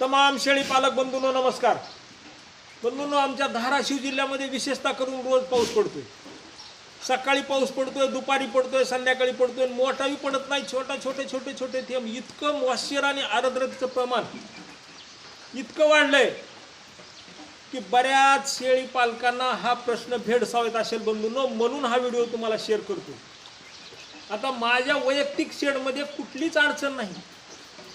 तमाम शेळी पालक बंधूंनो नमस्कार. बंधूंनो आमच्या धाराशिव जिल्ह्यामध्ये विशेषतः करून रोज पाऊस पडतोय. सकाळी पाऊस पडतोय दुपारी पडतोय संध्याकाळी पडतोय मोठाही पडत नाही. छोटा छोटे छोटे छोटे थेंब. इतकं मॉश्चर आणि आर्द्रतेचं प्रमाण इतकं वाढलंय की बऱ्याच शेळी पालकांना हा प्रश्न भेडसावत असेल बंधूंनो. म्हणून हा व्हिडिओ तुम्हाला शेअर करतो. आता माझ्या वैयक्तिक शेडमध्ये कुठलीच अडचण नाही.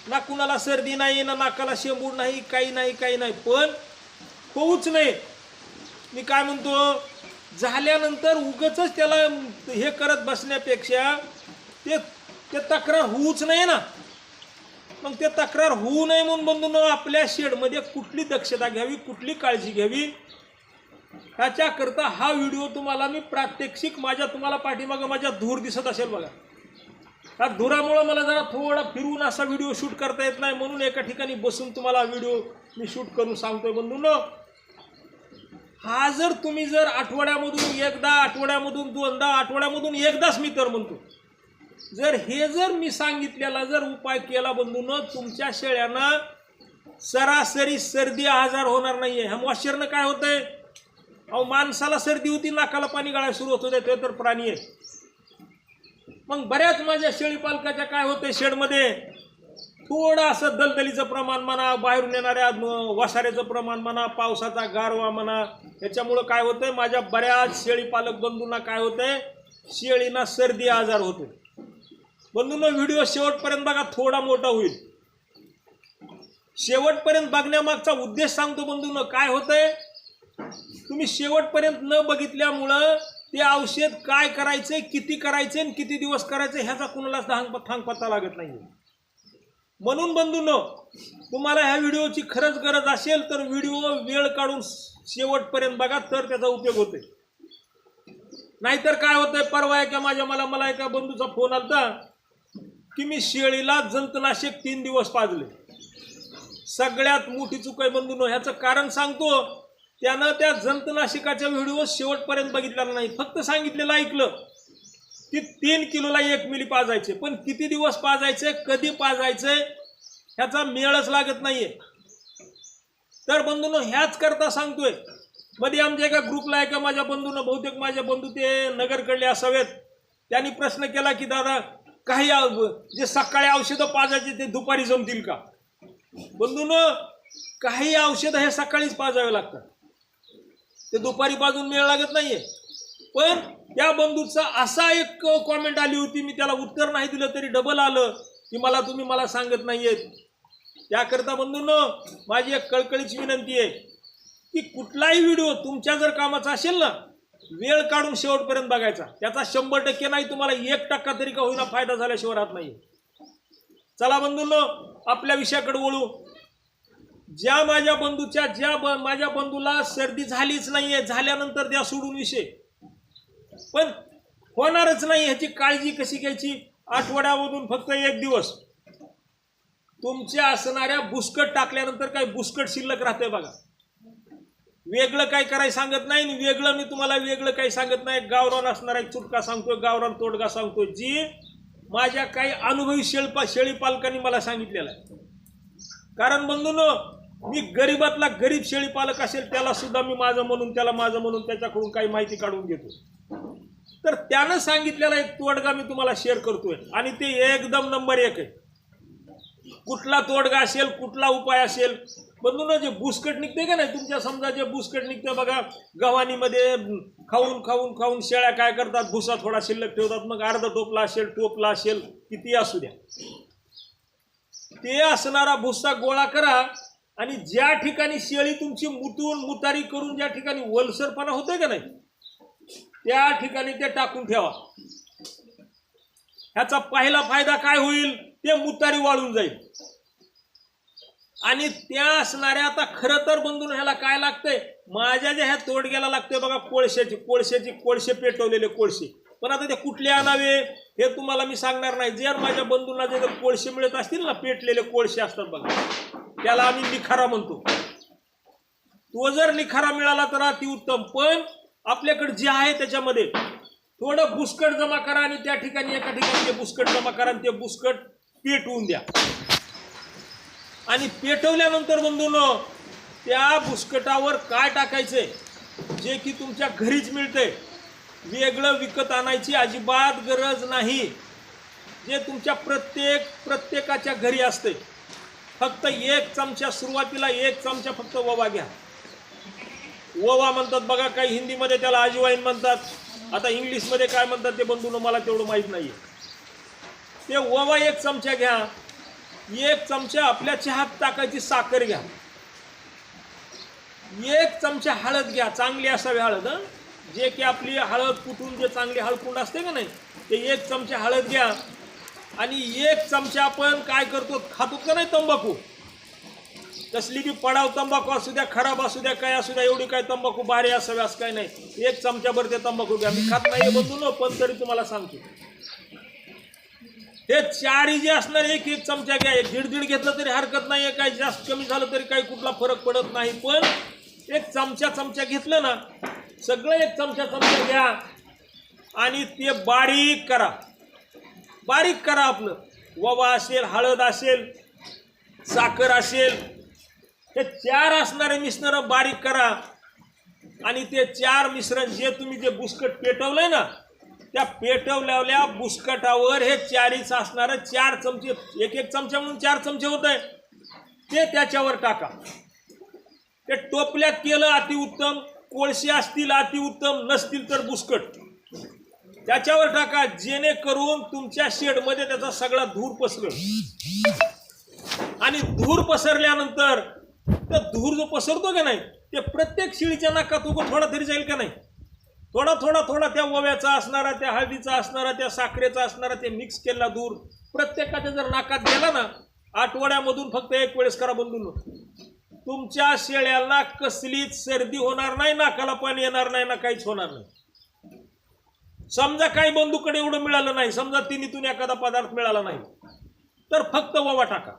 ना कुणाला सर्दी नाही ना नाकाला शेंबूड नाही काही नाही काही नाही. पण होऊच नाही. मी काय म्हणतो झाल्यानंतर उगच त्याला हे करत बसण्यापेक्षा ते ते तक्रार होऊच नाही ना. मग ते तक्रार होऊ नये म्हणून बंधून आपल्या शेडमध्ये कुठली दक्षता घ्यावी कुठली काळजी घ्यावी ह्याच्याकरता हा व्हिडिओ तुम्हाला मी प्रात्यक्षिक माझ्या तुम्हाला पाठीमागं माझ्या धूर दिसत असेल बघा. त्या धुरामुळं मला जरा थोडा फिरून असा व्हिडिओ शूट करता येत नाही म्हणून एका ठिकाणी बसून तुम्हाला व्हिडिओ मी शूट करून सांगतोय. बंधून हा जर तुम्ही जर आठवड्यामधून एकदा आठवड्यामधून दोनदा आठवड्यामधून एकदाच मी तर म्हणतो जर हे जर मी सांगितलेला जर उपाय केला बंधून तुमच्या शेळ्यांना सरासरी सर्दी आजार होणार नाहीये. ह्या मॉइश्चरनं काय होतंय? अहो माणसाला सर्दी होती नाकाला पाणी गाळायला सुरू होत होते ते तर प्राणी आहे. मग बऱ्याच माझ्या शेळी पालकाच्या काय होतंय शेडमध्ये? थोडं असं दलदलीचं प्रमाण म्हणा बाहेरून येणाऱ्या वसाऱ्याचं वासाऱ्याचं प्रमाण म्हणा पावसाचा गारवा म्हणा याच्यामुळं काय होतंय? माझ्या बऱ्याच शेळी पालक बंधूंना काय होतंय? शेळींना सर्दी आजार होतो बंधूंना व्हिडिओ शेवटपर्यंत बघा थोडा मोठा होईल. शेवटपर्यंत बघण्यामागचा उद्देश सांगतो बंधूंना काय होतंय? तुम्ही शेवटपर्यंत न बघितल्यामुळं ते औषध काय करायचंय किती करायचे आणि किती दिवस करायचंय ह्याचा कुणालाच धांग थांग पत्ता लागत नाही म्हणून बंधूंनो तुम्हाला ह्या व्हिडिओची खरंच गरज असेल तर व्हिडिओ वेळ काढून शेवटपर्यंत बघा तर त्याचा उपयोग होतोय. नाहीतर काय होतंय परवा एका माझ्या मला मला एका बंधूचा फोन आलता की मी शेळीला जंतनाशक तीन दिवस पाजले. सगळ्यात मोठी चूक आहे बंधूनो ह्याचं कारण सांगतो त्यानं त्या जंतनाशिकाच्या व्हिडिओ शेवटपर्यंत बघितलेला नाही. फक्त सांगितलेलं ऐकलं की तीन किलोला एक मिली पाजायचे. पण किती दिवस पाजायचे कधी पाजायचे ह्याचा मेळच लागत नाहीये. तर बंधूनो ह्याच करता सांगतोय. मध्ये आमच्या एका ग्रुपला एका माझ्या बंधूनं बहुतेक माझ्या बंधू ते नगरकडले असावेत. त्यांनी प्रश्न केला की दादा काही जे सकाळी औषधं पाजायचे ते दुपारी जमतील का? बंधून काही औषधं हे सकाळीच पाजावे लागतात. ते दुपारी बाजून मेळ लागत नाहीये. पण त्या बंधूचा असा एक कॉमेंट आली होती मी त्याला उत्तर नाही दिलं तरी डबल आलं की मला तुम्ही मला सांगत नाहीयेत. त्याकरता बंधूंनो माझी एक कळकळीची विनंती आहे की कुठलाही व्हिडिओ तुमच्या जर कामाचा असेल ना वेळ काढून शेवटपर्यंत बघायचा. त्याचा शंभर टक्के नाही तुम्हाला एक टक्का तरी का होईना फायदा झाल्याशिवाय राहत नाही चला बंधूंनो आपल्या विषयाकडे वळू. ज्या माझ्या बंधूच्या ज्या ब- माझ्या बंधूला सर्दी झालीच नाहीये झाल्यानंतर द्या सोडून विषय. पण होणारच नाही ह्याची काळजी कशी घ्यायची? आठवड्यामधून फक्त एक दिवस. तुमच्या असणाऱ्या बुस्कट टाकल्यानंतर काही बुस्कट शिल्लक राहते बघा. वेगळं काय करायला सांगत नाही आणि वेगळं मी तुम्हाला वेगळं काही सांगत नाही. गावरान असणारा एक चुटका सांगतोय गावरान तोडगा सांगतोय जी माझ्या काही अनुभवी शेळपा शेळी पालकांनी मला सांगितलेलं आहे. कारण बंधून मी गरीबातला गरीब शेळी पालक असेल त्याला सुद्धा मी माझं म्हणून त्याला माझं म्हणून त्याच्याकडून काही माहिती काढून घेतो. तर त्यानं सांगितलेला एक तोडगा मी तुम्हाला शेअर करतोय. आणि ते एकदम नंबर एक आहे. कुठला तोडगा असेल कुठला उपाय असेल बंधून जे बुसकट निघते का नाही तुमच्या समजा जे बुसकट निघते बघा गव्हाणीमध्ये खाऊन खाऊन खाऊन शेळ्या काय करतात? भुसा थोडा शिल्लक ठेवतात मग अर्ध टोपला असेल टोपला असेल किती असू द्या. ते असणारा भुसा गोळा करा आणि ज्या ठिकाणी शेळी तुमची मुतून मुतारी करून ज्या ठिकाणी वलसरपणा होतोय का नाही त्या ठिकाणी ते टाकून ठेवा. ह्याचा पहिला फायदा काय होईल? ते मुतारी वाळून जाईल. आणि त्या असणाऱ्या आता खरं तर बंधून ह्याला काय लागतंय? माझ्या ज्या ह्या तोडग्याला लागतंय बघा कोळशाची कोळशाची कोळशे पेटवलेले कोळशे. पण आता ते कुठले आणावे हे तुम्हाला मी सांगणार नाही. जर माझ्या बंधूंना जे कोळशे मिळत असतील ना पेटलेले कोळशे असतात बघा. त्याला आम्ही निखारा म्हणतो. तो जर निखारा मिळाला तर अति उत्तम पण आपल्याकडे जे आहे त्याच्यामध्ये थोडं बुसकट जमा करा आणि त्या ठिकाणी एका ठिकाणी ते बुसकट जमा करा आणि ते बुसकट पेटवून द्या. आणि पेटवल्यानंतर बंधून त्या बुसकटावर काय टाकायचंय जे की तुमच्या घरीच मिळते. वेगळं विकत आणायची अजिबात गरज नाही. जे तुमच्या प्रत्येक प्रत्येकाच्या घरी असते. फक्त एक चमचा सुरुवातीला एक चमचा फक्त ओवा घ्या. ओवा म्हणतात बघा काही हिंदीमध्ये त्याला आजीवाईन म्हणतात. आता इंग्लिशमध्ये काय म्हणतात ते बंधून मला तेवढं माहीत नाही ते ओवा एक चमचा घ्या. एक चमचा आपल्या चहात टाकायची साखर घ्या. एक चमचा हळद घ्या चांगली असावी हळद जे की आपली हळद कुठून जे चांगली हळकुंड असते का नाही ते एक चमचा हळद घ्या. आणि एक चमचा आपण काय करतो? खातो का नाही तंबाखू? कसली की पडाव तंबाखू असू द्या खराब असू द्या काय असू द्या एवढी काय तंबाखू बारे असावे असं काय नाही. एक चमच्याभर ते तंबाखू घ्या. मी खात नाही बंधू न पण तरी तुम्हाला सांगतो. हे चारी जे असणार एक एक चमचा घ्या. एक दीड दीड घेतलं तरी हरकत नाही काय जास्त कमी झालं तरी काही कुठला फरक पडत नाही. पण एक चमचा चमचा घेतलं ना सगळं एक चमचा चमचा घ्या आणि ते बारीक करा. बारीक करा आपलं. ववा असेल हळद असेल साखर असेल हे चार असणारे मिश्रण बारीक करा. आणि ते चार मिश्रण जे तुम्ही जे बुस्कट पेटवलंय ना त्या पेटवल्यावल्या बुस्कटावर हे चारीच असणारं चार चमचे एक एक चमचा म्हणून चार चमचे होत आहे ते त्याच्यावर टाका. ते टोपल्यात केलं अतिउत्तम कोळशी असतील अतिउत्तम नसतील तर बुस्कट. त्याच्यावर टाका जेणेकरून तुमच्या शेडमध्ये त्याचा सगळा धूर पसरेल. आणि धूर पसरल्यानंतर तर धूर जो पसरतो का नाही ते प्रत्येक शिळीच्या नाकात उगं थोडा तरी जाईल का नाही? थोडा थोडा थोडा त्या ओव्याचा असणारा त्या हळदीचा असणारा त्या साखरेचा असणारा ते मिक्स केलेला धूर प्रत्येकाच्या जर नाकात गेला ना आठवड्यामधून फक्त एक वेळेस करा बंधून तुमच्या शेळ्याला कसलीच सर्दी होणार नाही नाकाला पाणी येणार नाही ना काहीच होणार नाही. समजा काही बंधूकडे एवढं मिळालं नाही समजा तिन्हीतून एखादा पदार्थ मिळाला नाही तर फक्त ववा टाका.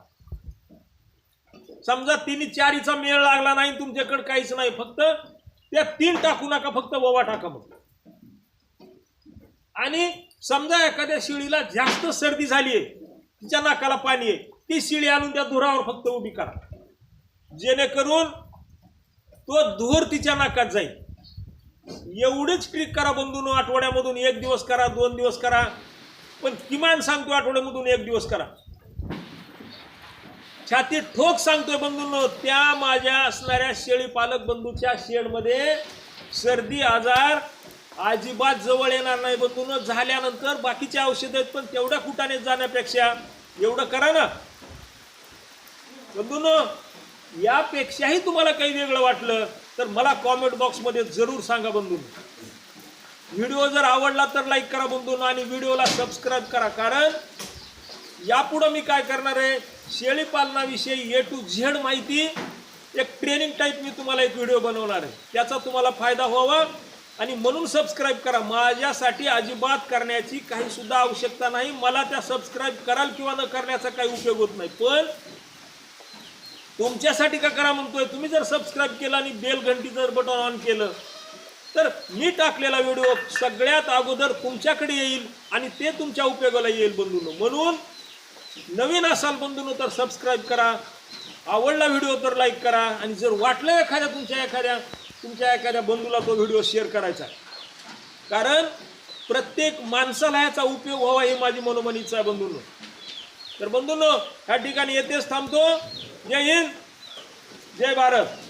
समजा तिन्ही चारीचा मेळ लागला नाही तुमच्याकडे काहीच नाही फक्त त्या तीन टाकू नका फक्त ववा टाका मग आणि समजा एखाद्या शिळीला जास्त सर्दी झाली आहे तिच्या नाकाला पाणी आहे ती शिळी आणून त्या धुरावर फक्त उभी करा. जेणेकरून तो धूर तिच्या नाकात जाईल. एवढीच ट्रिक करा बंधून आठवड्यामधून एक दिवस करा दोन दिवस करा. पण किमान सांगतो आठवड्यामधून एक दिवस करा. छाती ठोक सांगतोय बंधूंनो त्या माझ्या असणाऱ्या शेळी पालक बंधूच्या शेडमध्ये सर्दी आजार अजिबात जवळ येणार नाही बंधून. झाल्यानंतर बाकीचे औषध आहेत पण तेवढ्या कुटाने जाण्यापेक्षा एवढं करा ना. बंधून यापेक्षाही तुम्हाला काही वेगळं वाटलं. तर मला कॉमेंट बॉक्समध्ये जरूर सांगा बंधून व्हिडिओ जर आवडला तर लाईक करा बंधून आणि व्हिडिओला सबस्क्राईब करा. कारण यापुढं मी काय करणार आहे? शेळी पालनाविषयी ए टू झेड माहिती एक ट्रेनिंग टाईप मी तुम्हाला एक व्हिडिओ बनवणार आहे. त्याचा तुम्हाला फायदा व्हावा आणि म्हणून सबस्क्राईब करा. माझ्यासाठी अजिबात करण्याची काही सुद्धा आवश्यकता नाही. मला त्या सबस्क्राईब कराल किंवा न करण्याचा काही उपयोग होत नाही. पण तुमच्यासाठी का करा म्हणतोय? तुम्ही जर सबस्क्राईब केलं आणि बेल घंटी जर बटन ऑन केलं तर मी टाकलेला व्हिडिओ सगळ्यात अगोदर तुमच्याकडे येईल आणि ते तुमच्या उपयोगाला येईल बंधून. म्हणून नवीन असाल बंधून तर सबस्क्राईब करा. आवडला व्हिडिओ तर लाईक करा. आणि जर वाटलं एखाद्या तुमच्या एखाद्या तुमच्या एखाद्या बंधूला तो व्हिडिओ शेअर करायचा. कारण प्रत्येक माणसाला याचा उपयोग व्हावा ही माझी मनोमनीचा आहे तर बंधून ह्या ठिकाणी येतेच थांबतो. जय हिंद जय भारत.